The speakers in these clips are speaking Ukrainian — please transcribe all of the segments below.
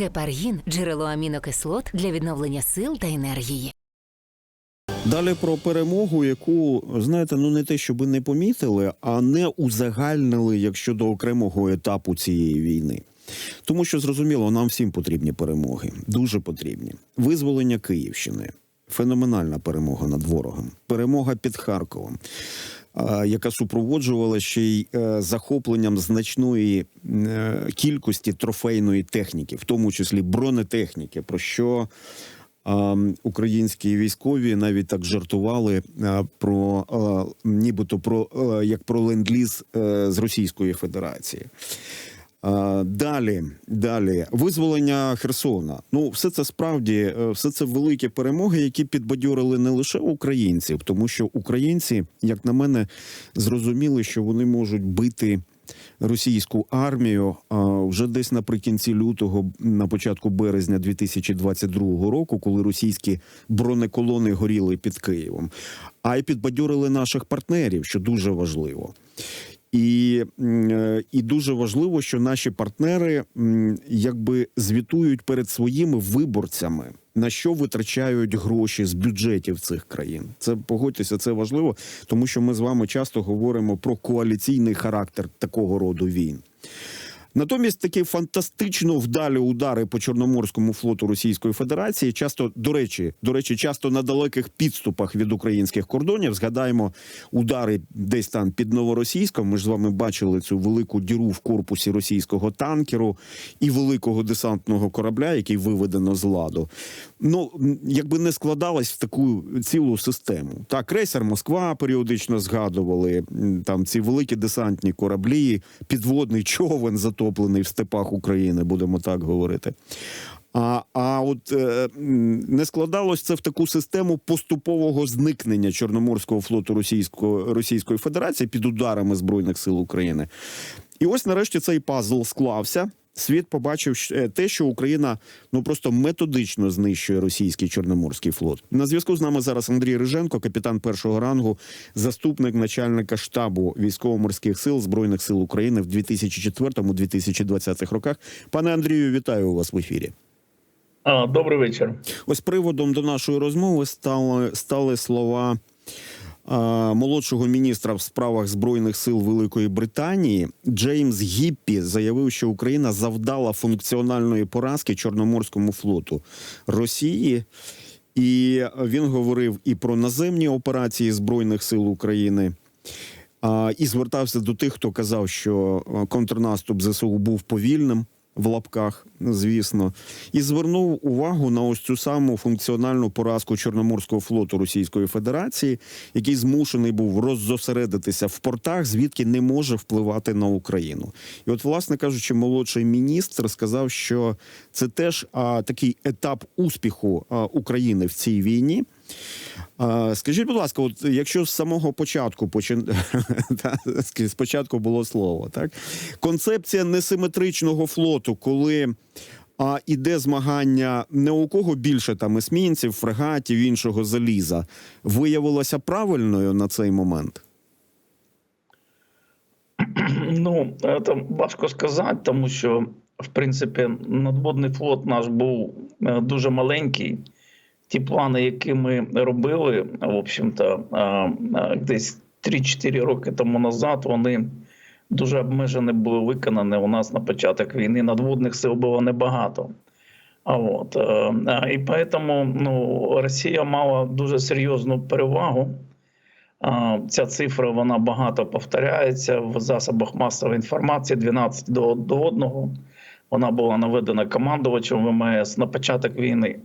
Гепаргін джерело амінокислот для відновлення сил та енергії. Далі про перемогу, яку знаєте, ну не те, щоб не помітили, а не узагальнили як щодо окремого етапу цієї війни. Тому що зрозуміло, нам всім потрібні перемоги, дуже потрібні. Визволення Київщини, феноменальна перемога над ворогом, перемога під Харковом, яка супроводжувала ще й е, захопленням значної е, кількості трофейної техніки, в тому числі бронетехніки, про що українські військові навіть так жартували про нібито про як про ленд-ліз е, з Російської Федерації. А, Далі, далі, визволення Херсона. Ну, все це справді, е, все це великі перемоги, які підбадьорили не лише українців, тому що українці, як на мене, зрозуміли, що вони можуть бити російську армію вже десь наприкінці лютого, на початку березня 2022 року, коли російські бронеколони горіли під Києвом, а й підбадьорили наших партнерів, що дуже важливо. І, е, і дуже важливо, що наші партнери якби звітують перед своїми виборцями, на що витрачають гроші з бюджетів цих країн. Це погодьтеся, це важливо, тому що ми з вами часто говоримо про коаліційний характер такого роду війн. Натомість такі фантастично вдалі удари по Чорноморському флоту Російської Федерації, часто до речі, до речі, часто на далеких підступах від українських кордонів. Згадаємо удари десь там під новоросійськом. Ми ж з вами бачили цю велику діру в корпусі російського танкеру і великого десантного корабля, який виведено з ладу. Ну якби не складалось в таку цілу систему. Так, крейсер Москва періодично згадували там ці великі десантні кораблі, підводний човен затоплений в степах України, будемо так говорити. А, а от е, не складалось це в таку систему поступового зникнення Чорноморського флоту Російської, Російської Федерації під ударами Збройних сил України. І ось нарешті цей пазл склався. Світ побачив е, те, що Україна ну просто методично знищує російський чорноморський флот. На зв'язку з нами зараз Андрій Риженко, капітан першого рангу, заступник начальника штабу військово-морських сил збройних сил України в 2004-2020 роках. Пане Андрію, вітаю вас в ефірі. А, Добрий вечір. Ось приводом до нашої розмови стали, стали слова молодшого міністра в справах збройних сил Великої Британії Джеймс Гіппі заявив, що Україна завдала функціональної поразки Чорноморському флоту Росії. І він говорив і про наземні операції збройних сил України. І звертався до тих, хто казав, що контрнаступ ЗСУ був повільним в лапках, звісно, і звернув увагу на ось цю саму функціональну поразку Чорноморського флоту Російської Федерації, який змушений був роззосередитися в портах, звідки не може впливати на Україну. І, от, власне кажучи, молодший міністр сказав, що це теж а, такий етап успіху а, України в цій війні. Скажіть, будь ласка, от якщо з самого початку почин... спочатку було слово, так концепція несиметричного флоту, коли а, іде змагання не у кого більше там есмінців, фрегатів, іншого заліза, виявилася правильною на цей момент? Ну, це важко сказати, тому що, в принципі, надводний флот наш був е, дуже маленький. Ті плани, які ми робили, в общем-то, десь 3-4 роки тому назад, вони дуже обмежені були виконані. У нас на початок війни надводних сил було небагато. А от, е, е, і поэтому ну, Росія мала дуже серйозну перевагу. Ця цифра вона багато повторяється в засобах масової інформації 12 до, до 1. Вона була наведена командувачем ВМС на початок війни.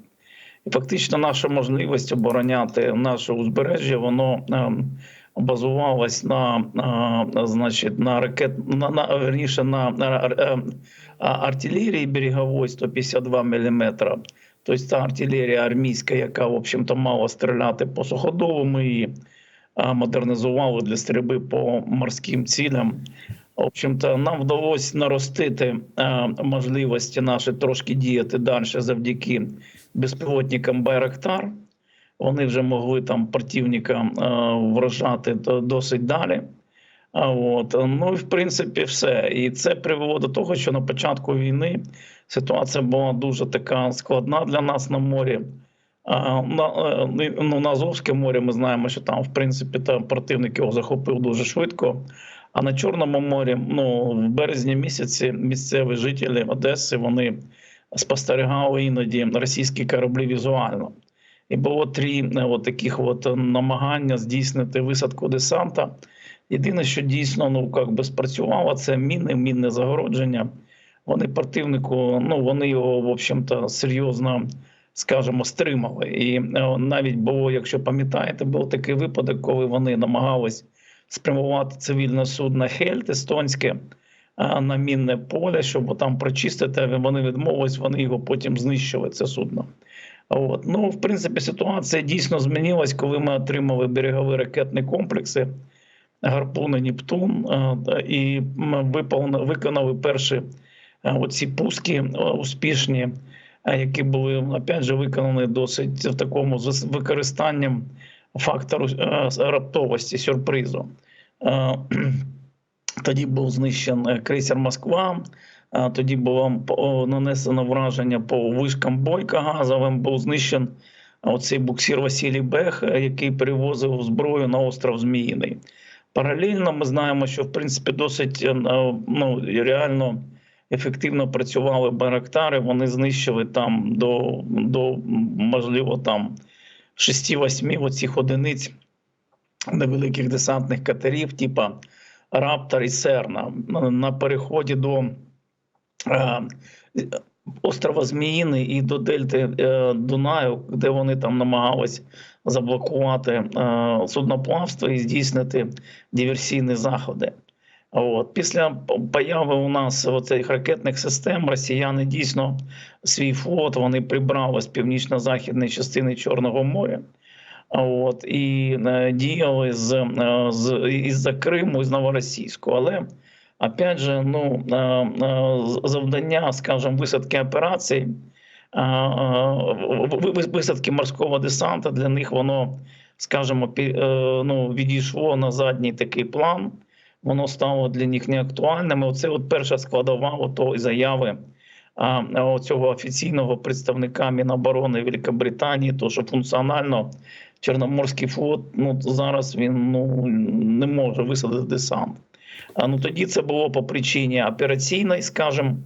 І фактично наша можливість обороняти наше узбережжя, воно базувалось на, на, значить, на ракет, на, на, верніше, на, на е, артилерії берегової 152 мм. Тобто та артилерія армійська, яка, в общем-то, мала стріляти по суходолу, її модернізували для стрільби по морським цілям. В общем-то, нам вдалося наростити е, можливості наші трошки діяти далі завдяки безпілотникам Байрактар. Вони вже могли там противника е, вражати досить далі. От ну і в принципі все. І це привело до того, що на початку війни ситуація була дуже така складна для нас на морі. На, е, ну, на Азовське море ми знаємо, що там, в принципі, там противник його захопив дуже швидко. А на Чорному морі, ну в березні місяці, місцеві жителі Одеси вони спостерігали іноді російські кораблі візуально. І було три е, от таких от намагання здійснити висадку десанта. Єдине, що дійсно ну як би спрацювало, це міни, мінне загородження. Вони противнику, ну вони його, в общем-то, серйозно, скажімо, стримали. І е, навіть було, якщо пам'ятаєте, був такий випадок, коли вони намагались спрямувати цивільне судно Хельт естонське е, на мінне поле, щоб там прочистити. Вони відмовились, вони його потім знищили. Це судно. От. Ну, в принципі, ситуація дійсно змінилась, коли ми отримали берегові ракетні комплекси гарпуни Нептун е, і виконали перші е, оці пуски е, успішні, які були опять же виконані досить в такому з використанням фактору раптовості сюрпризу. Тоді був знищений крейсер Москва. Тоді було нанесено враження по вишкам бойка газовим. Був знищений оцей буксир Василій Бех, е, який перевозив зброю на остров Зміїний. Паралельно ми знаємо, що в принципі досить е, ну, реально ефективно працювали барактари. Вони знищили там до, до можливо там 6-8 оцих одиниць невеликих десантних катерів, типа Раптор і Серна на- переході до острова Зміїний і до Дельти е, Дунаю, де вони там намагались заблокувати е, судноплавство і здійснити диверсійні заходи. От. Після появи у нас оцих ракетних систем росіяни дійсно свій флот вони прибрали з північно-західної частини Чорного моря. От, і е, діяли з, е, з із-за Криму, з Новоросійського. Але опять же, ну завдання, скажімо, висадки операцій, ви- ви- висадки морського десанта для них воно, скажімо, е, ну, відійшло на задній такий план. Воно стало для них неактуальним. Оце от перша складова отої заяви цього офіційного представника Міноборони Великобританії, то що функціонально Чорноморський флот ну зараз він ну не може висадити десант. А ну тоді це було по причині операційної, скажімо,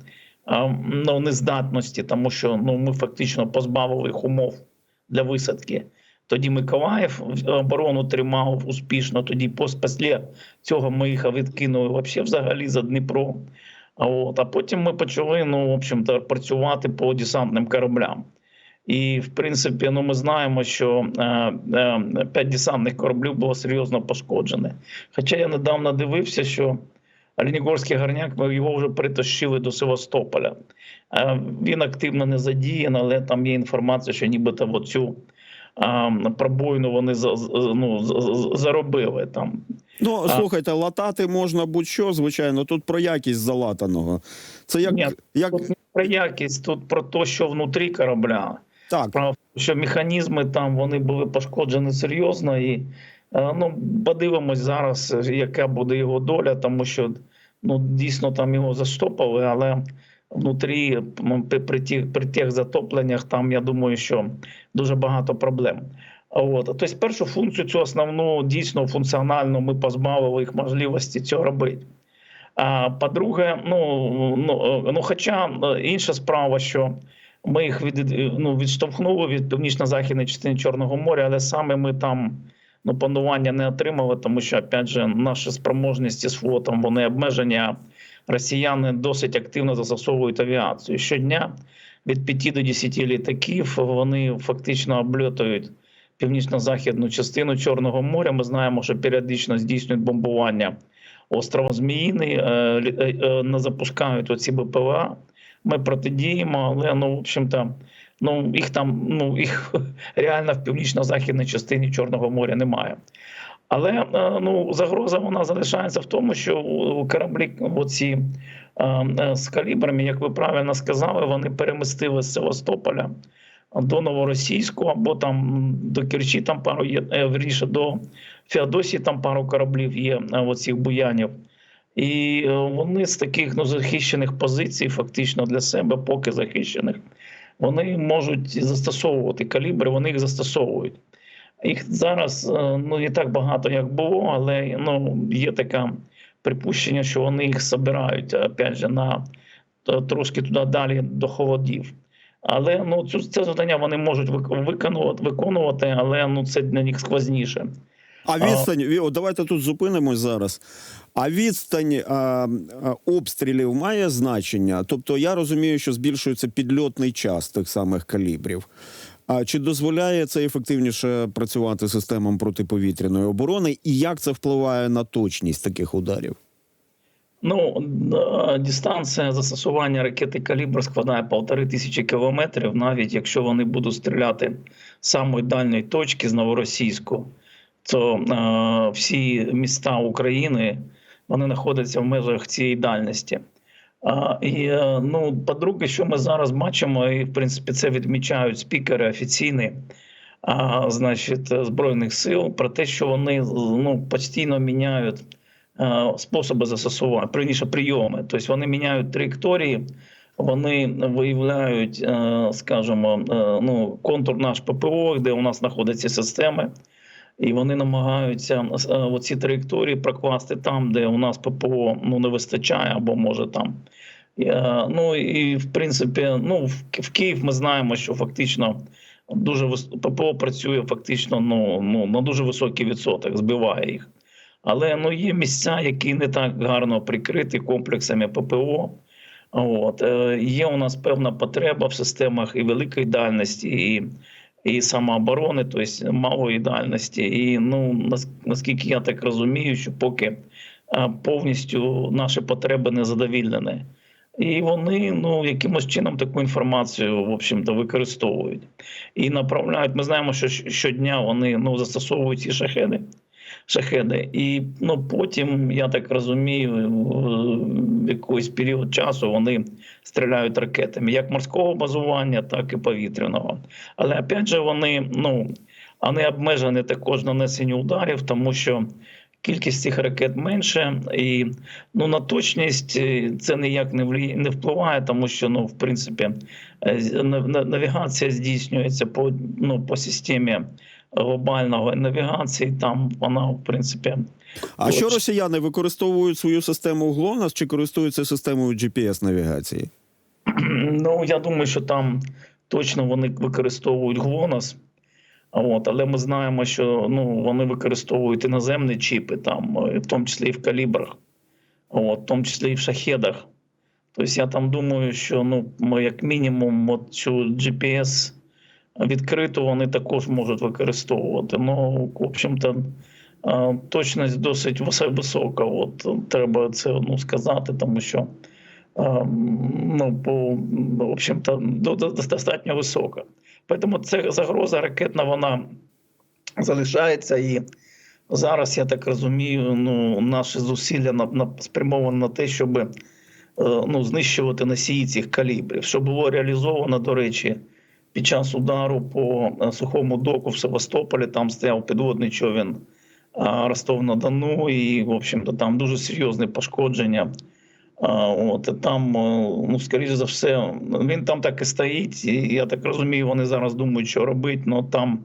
ну, нездатності, тому що ну ми фактично позбавили їх умов для висадки. Тоді Миколаїв оборону тримав успішно. Тоді після цього ми їх відкинули взагалі за Дніпро. От, а потім ми почали ну, в общем-то, працювати по десантним кораблям. І, в принципі, ну, ми знаємо, що е, е, п'ять десантних кораблів було серйозно пошкоджене. Хоча я недавно дивився, що Оленігорський горняк ми його вже притащили до Севастополя. Е, він активно не задіяний, але там є інформація, що нібито оцю пробоїну вони ну, заробили там. Ну, слухайте, латати можна будь-що, звичайно. Тут про якість залатаного. Це як, Ні, як Тут не про якість, тут про те, що внутрі корабля. Так. Справа, що механізми там вони були пошкоджені серйозно, і е, ну подивимось зараз, яка буде його доля, тому що ну дійсно там його заштопали, але внутрі при, при, тих, при тих затопленнях там я думаю, що дуже багато проблем. От тобто, першу функцію цю основну дійсно функціональну ми позбавили їх можливості цього робити. А по-друге, ну, ну, ну хоча е, інша справа, що ми їх від, ну, відштовхнули від північно-західної частини Чорного моря, але саме ми там ну, панування не отримали, тому що, опять же, наші спроможності з флотом вони обмежені. Росіяни досить активно застосовують авіацію. Щодня від 5 до 10 літаків вони фактично обльотують північно-західну частину Чорного моря. Ми знаємо, що періодично здійснюють бомбування острова Зміїний, е, е, е, не запускають оці БПЛА. Ми протидіємо, але ну, в общем-то, ну їх там, ну їх реально в північно-західній частині Чорного моря немає. Але е, ну загроза вона залишається в тому, що кораблі оці е, е, з калібрами, як ви правильно сказали, вони перемістили з Севастополя до Новоросійського, або там до Керчі, там пару є е, вірніше, до Феодосії, там пару кораблів є оцих буянів. І е, вони з таких ну, захищених позицій, фактично для себе, поки захищених, вони можуть застосовувати калібри, вони їх застосовують. Їх зараз е, ну не так багато, як було, але ну є таке припущення, що вони їх збирають опять же на трошки туди далі до холодів. Але ну цю це завдання вони можуть виконувати, виконувати, але ну це для них сквозніше. А відстань, ві- от давайте тут зупинимось зараз. А відстань а, обстрілів має значення? Тобто я розумію, що збільшується підльотний час тих самих калібрів. А чи дозволяє це ефективніше працювати системам протиповітряної оборони, і як це впливає на точність таких ударів? Ну, е, дистанція застосування ракети калібр складає полтори тисячі кілометрів, навіть якщо вони будуть стріляти з самої дальньої точки з Новоросійську, то е, всі міста України вони знаходяться в межах цієї дальності. А, і е, ну, по-друге, що ми зараз бачимо, і в принципі це відмічають спікери офіційні, а, значить, збройних сил про те, що вони ну, постійно міняють е, способи застосування, прийніше прийоми. Тобто вони міняють траєкторії, вони виявляють, е, скажімо, е, ну, контур наш ППО, де у нас знаходяться системи. І вони намагаються е, оці траєкторії прокласти там, де у нас ППО ну, не вистачає, або може там. Е, Ну і в принципі, ну в Київ ми знаємо, що фактично дуже ППО працює фактично ну, ну, на дуже високий відсоток, збиває їх. Але ну, є місця, які не так гарно прикриті комплексами ППО. От е, є у нас певна потреба в системах і великої дальності, і, і самооборони, тобто малої дальності. І ну наскільки я так розумію, що поки повністю наші потреби не задовільнені. І вони ну якимось чином таку інформацію в общем-то використовують і направляють. Ми знаємо, що щодня вони ну застосовують ці шахеди. Шахеди, і ну потім, я так розумію, в якийсь період часу вони стріляють ракетами, як морського базування, так і повітряного. Але опять же, вони ну вони обмежені також нанесенню ударів, тому що кількість цих ракет менше, і ну на точність е, це ніяк не не впливає, тому що ну в принципі е, навігація здійснюється по ну по системі глобального навігації. Там вона в принципі А От. що росіяни використовують свою систему ГЛОНАСС чи користуються системою GPS-навігації? Ну я думаю, що там точно вони використовують ГЛОНАСС. От, але ми знаємо, що ну, вони використовують іноземні чіпи, там, е, в тому числі і в калібрах, от, в тому числі і в шахедах. Тобто я там думаю, що ну, ми як мінімум от цю GPS відкриту вони також можуть використовувати. Ну, в общем-то, точність досить висока. От, треба це ну, сказати, тому що ну, по, в общем-то, до- до- достатньо висока. Тому ця загроза ракетна вона залишається і зараз, я так розумію, ну, наші зусилля на, на, спрямовані на те, щоб е, ну, знищувати носії цих калібрів, що було реалізовано, до речі, під час удару по е, сухому доку в Севастополі, там стояв підводний човен а, Ростов-на-Дону, і, в общем-то, там дуже серйозне пошкодження. От там, е, ну скоріш за все, він там так і стоїть. І я так розумію, вони зараз думають, що робити, але там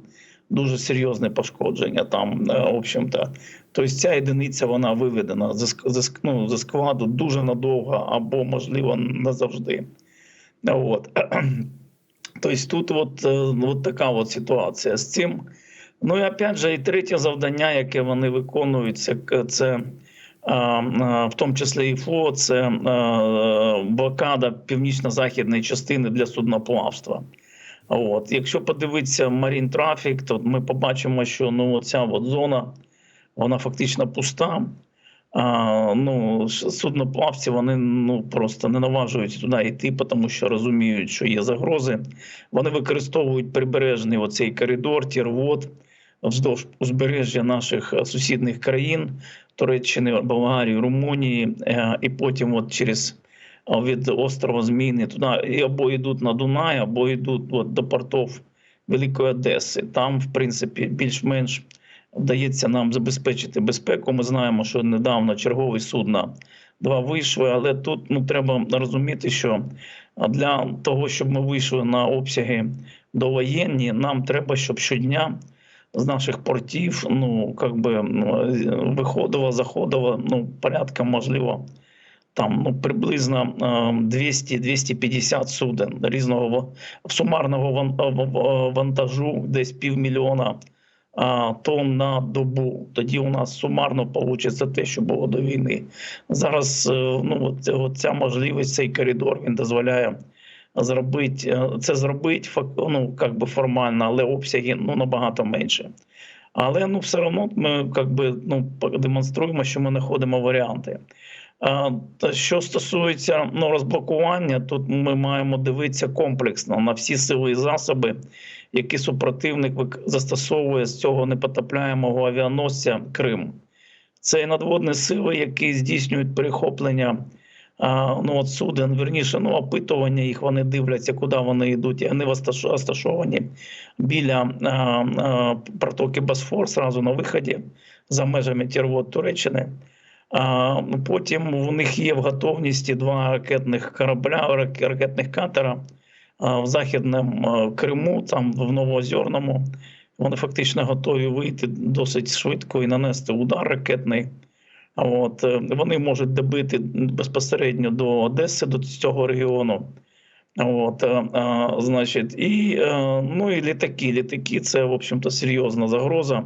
дуже серйозне пошкодження. Там, е, в общем-то, тобто ця одиниця вона виведена ск- ну, зі складу дуже надовго або, можливо, назавжди. От. Тобто тут от, е, от така от ситуація з цим. Ну і опять же, і третє завдання, яке вони виконують, це, це в тому числі і флот, це блокада північно-західної частини для судноплавства. От. Якщо подивитися Marine Traffic, то ми побачимо, що ну, ця от зона вона фактично пуста. А, ну, судноплавці вони ну, просто не наважуються туди йти, тому що розуміють, що є загрози. Вони використовують прибережний оцей коридор, тірвод вздовж узбережжя наших е, сусідних країн Туреччини, Болгарії, Румунії, е, і потім от через від острова Зміни туди або йдуть на Дунай, або йдуть от, до портів Великої Одеси. Там, в принципі, більш-менш вдається нам забезпечити безпеку. Ми знаємо, що недавно чергові судна два вийшли, але тут ну, треба розуміти, що для того, щоб ми вийшли на обсяги довоєнні, нам треба, щоб щодня з наших портів, ну как би виходило, заходило, ну порядка, можливо, там ну приблизно е, 200-250 суден різного сумарного е, вантажу, десь півмільйона е, тонн на добу. Тоді у нас сумарно вийде те, що було до війни. Зараз е, ну ця можливість, цей коридор він дозволяє зробити е, це зробити ну, как би формально, але обсяги ну набагато менше. Але ну все одно ми как би, ну, демонструємо, що ми знаходимо варіанти. Що стосується ну, розблокування, тут ми маємо дивитися комплексно на всі сили і засоби, які супротивник застосовує з цього непотопляємого авіаносця Крим. Це і надводні сили, які здійснюють перехоплення ну, от суден, верніше, ну, опитування їх, вони дивляться, куди вони йдуть. І вони розташовані біля а, а, протоки Босфор, зразу на виході за межами Тірвод Туреччини. Потім у них є в готовності два ракетних корабля, ракетних катера в Західному Криму, там в Новоозерному. Вони фактично готові вийти досить швидко і нанести удар ракетний. От, е, вони можуть добити безпосередньо до Одеси, до цього регіону. От, е, значить, і, е, ну, і літаки. Літаки це, в общем-то, серйозна загроза.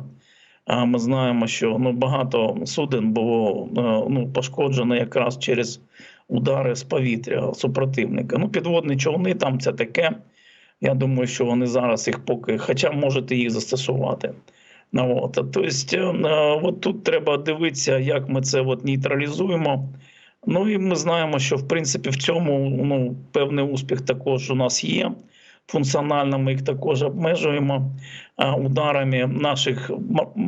Ми знаємо, що ну, багато суден було е, ну, пошкоджено якраз через удари з повітря супротивника. Ну, підводні човни там це таке. Я думаю, що вони зараз їх поки, хоча можете їх застосувати. Ну, от, тобто, е, от тут треба дивитися, як ми це от нейтралізуємо. Ну і ми знаємо, що в принципі в цьому ну, певний успіх також у нас є. Функціонально ми їх також обмежуємо ударами наших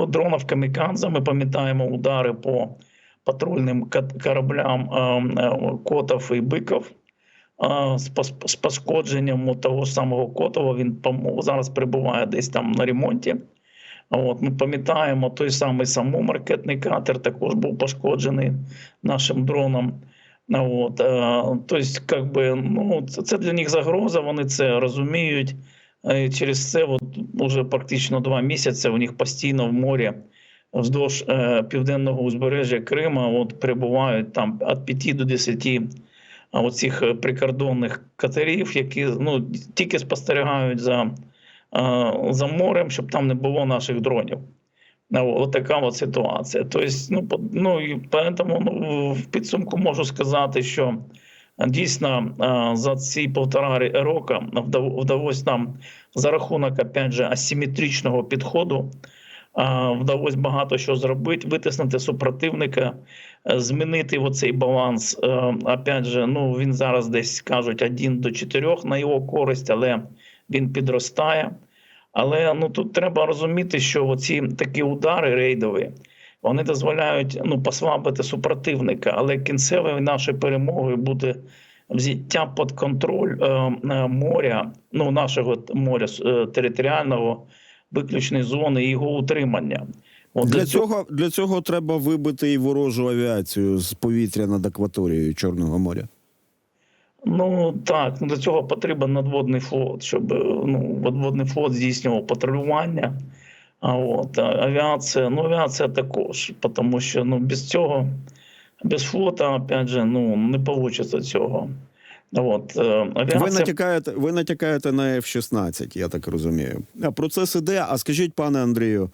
дронів камікадзе. Ми пам'ятаємо удари по патрульним кораблям а, а, Котов і Биков з пошкодженням того ж самого Котова. Він зараз перебуває десь там на ремонті. От, ми пам'ятаємо той самий самому ракетний катер також був пошкоджений нашим дроном. От, е, тобто, как би, ну, це, для них загроза, вони це розуміють. Е, Через це от, уже практично два місяці у них постійно в морі вздовж е, південного узбережжя Крима от, перебувають там від 5 до 10 оцих прикордонних катерів, які ну, тільки спостерігають за, за морем, щоб там не було наших дронів. Ну, От така от ситуація. Тобто, ну, ну і поэтому ну, в підсумку можу сказати, що дійсно за ці півтора року вдалося нам за рахунок опять же, асиметричного підходу. а, Вдалося багато що зробити, витиснути супротивника, е, змінити оцей баланс. Е, Опять же, ну він зараз десь кажуть 1 до 4 на його користь, але він підростає. Але ну тут треба розуміти, що оці такі удари рейдові вони дозволяють ну послабити супротивника, але кінцевою нашою перемогою буде взяття під контроль е, е, моря, ну нашого моря е, територіального виключної зони і його утримання. От Для цього, для цього треба вибити і ворожу авіацію з повітря над акваторією Чорного моря. Ну так, ну, до цього потрібен надводний флот, щоб е, ну, надводний флот здійснював патрулювання. А от авіація, ну авіація також, тому що ну без цього, без флота, опять же, ну не вийде цього. От, е, авіація... Ви натякаєте, ви натякаєте на F-16, я так розумію. А процес іде. А скажіть, пане Андрію,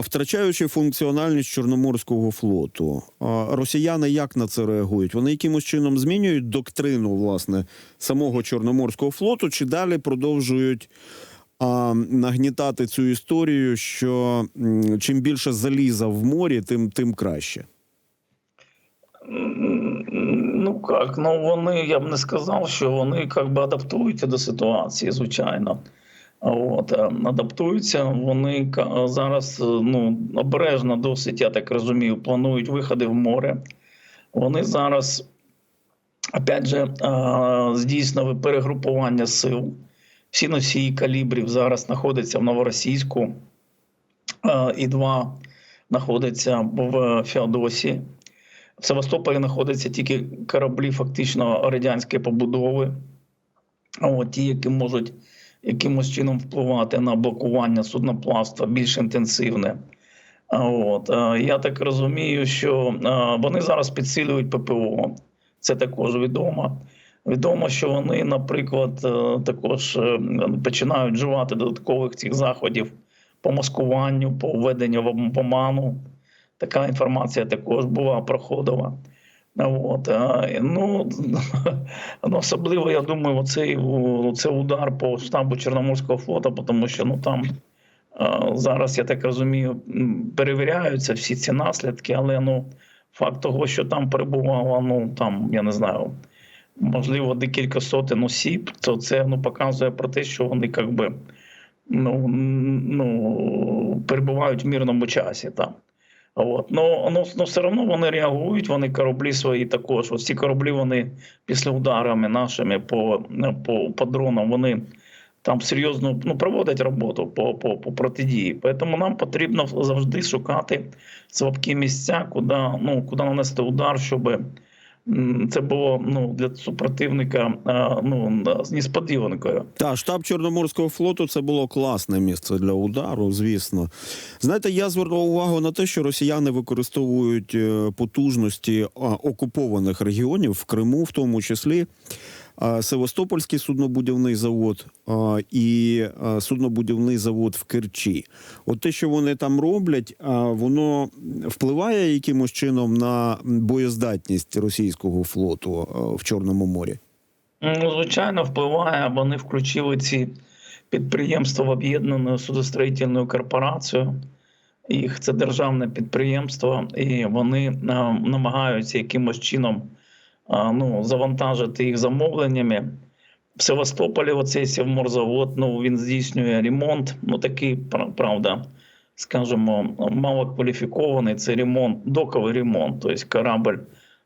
втрачаючи функціональність Чорноморського флоту, росіяни як на це реагують? Вони якимось чином змінюють доктрину власне самого Чорноморського флоту, чи далі продовжують а, нагнітати цю історію, що чим більше заліза в морі, тим, тим краще? Ну як, ну вони, я б не сказав, що вони як адаптуються до ситуації, звичайно. От, е, адаптуються, вони зараз е, ну, обережно досить, я так розумію, планують виходи в море. Вони зараз опять же, е, здійснили перегрупування сил. Всі носії калібрів зараз знаходяться в Новоросійську, е, і два знаходяться в Феодосії. В Севастополі знаходяться тільки кораблі фактично радянської побудови, от ті, які можуть якимось чином впливати на блокування судноплавства більш інтенсивне. От, я так розумію, що вони зараз підсилюють ППО. Це також відомо. Відомо, що вони, наприклад, е, також е, починають вживати додаткових цих заходів по маскуванню, по введенню в оману. Така інформація також була проходила. От, ну, ну, особливо, я думаю, оцей, це удар по штабу Чорноморського флоту, тому що ну, там зараз, я так розумію, перевіряються всі ці наслідки, але ну, факт того, що там перебувало, ну там, я не знаю, можливо, декілька сотень осіб, то це ну, показує про те, що вони як би, ну, ну, перебувають в мирному часі там. От. Ну, ну, ну, все одно вони реагують, вони кораблі свої також. Ось ці кораблі вони після ударами нашими по, по, по дронам, вони там серйозно ну, проводять роботу по, по, по протидії. Тому нам потрібно завжди шукати слабкі місця, куди, ну, куди нанести удар, щоб м, це було ну, для супротивника ну, несподіванкою. Та штаб Чорноморського флоту це було класне місце для удару, звісно. Знаєте, я звернув увагу на те, що росіяни використовують е, потужності окупованих регіонів в Криму, в тому числі. Севастопольський суднобудівний завод і суднобудівний завод в Керчі. От те, що вони там роблять, воно впливає якимось чином на боєздатність російського флоту в Чорному морі. Ну, звичайно, впливає. Вони включили ці підприємства в об'єднану судостроїтельну корпорацію. Їх це державне підприємство, і вони намагаються якимось чином ну, завантажити їх замовленнями. В Севастополі оцей сівморзавод, ну він здійснює ремонт. Ну такий правда, скажімо, мало кваліфікований. Це ремонт, доковий ремонт. Тобто корабль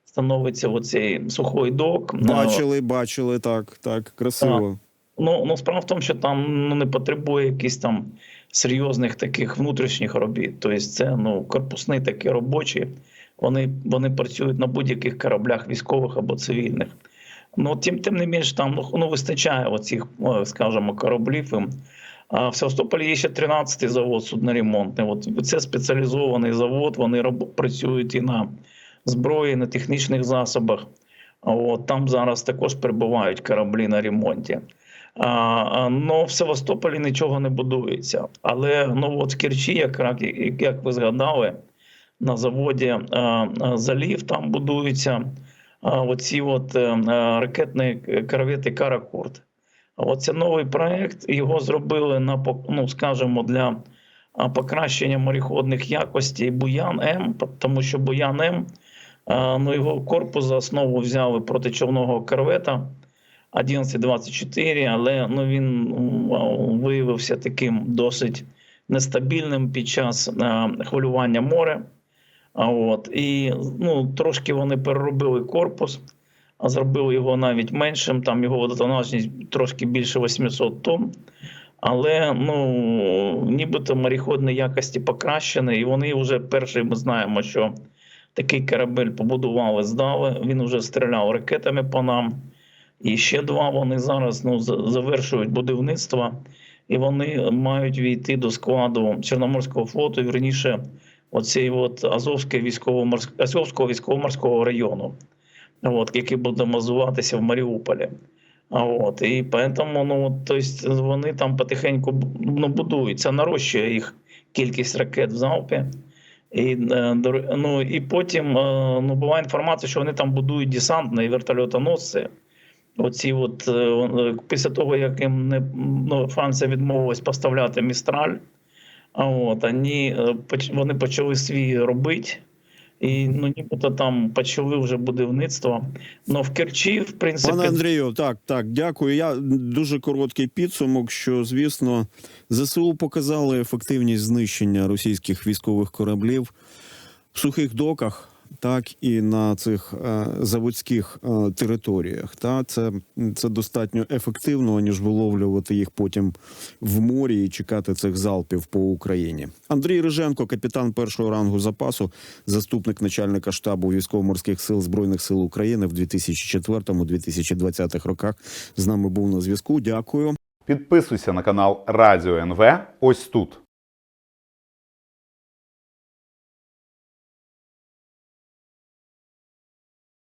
становиться в оцей сухой док. ну, Бачили, бачили, так, так, красиво. Ну, ну справа в тому, що там ну, не потребує якихось там серйозних таких внутрішніх робіт. Тобто, це ну, корпусні такі робочі, вони, вони працюють на будь-яких кораблях військових або цивільних. Ну, тим, тим не менш, там ну, вистачає оцих, скажімо, кораблів. А в Севастополі є ще 13-й завод судноремонтний. От це спеціалізований завод. Вони роб- працюють і на зброї, на технічних засобах. От там зараз також перебувають кораблі на ремонті. А, ну, в Севастополі нічого не будується. Але ну, от в Керчі, як, як ви згадали, на заводі а, а, залів там будуються оці от, е, е, ракетні корвети Каракурт. А це новий проект. Його зробили на ну, скажімо, для покращення мореходних якостей Буян М, тому що Буян М, ну, його корпус за основу взяли протичовного корвета 1124, але ну, він виявився таким досить нестабільним під час хвилювання моря. А от і ну трошки вони переробили корпус, а зробили його навіть меншим. Там його водотонажність трошки більше 800 тонн. Але ну нібито мореходні якості покращені, і вони вже перший ми знаємо, що такий корабель побудували, здали. Він вже стріляв ракетами по нам. І ще два вони зараз ну, завершують будівництво, і вони мають війти до складу Чорноморського флоту, вірніше, оцей от. Азовського військово-морського району, от, який буде базуватися в Маріуполі. А от, і поэтому, ну, то есть вони там потихеньку ну, будуються, нарощує їх кількість ракет в залпі. І, е, ну, і потім е, ну, буває інформація, що вони там будують десантні вертольотоносці. Оці от, е, після того, як їм не, ну, Франція відмовилась поставляти Містраль, а от, вони, е, вони почали свій робити. І ну, нібито там почали вже будівництво. Ну в Керчі, в принципі, Пане Андрію, так, так, дякую. Я дуже короткий підсумок, що звісно ЗСУ показали ефективність знищення російських військових кораблів в сухих доках. Так і на цих е, заводських е, територіях. Та це, це достатньо ефективно, ніж виловлювати їх потім в морі і чекати цих залпів по Україні. Андрій Риженко, капітан першого рангу запасу, заступник начальника штабу військово-морських сил збройних сил України в 2004-2020 роках. З нами був на зв'язку. Дякую. Підписуйся на канал Радіо НВ ось тут.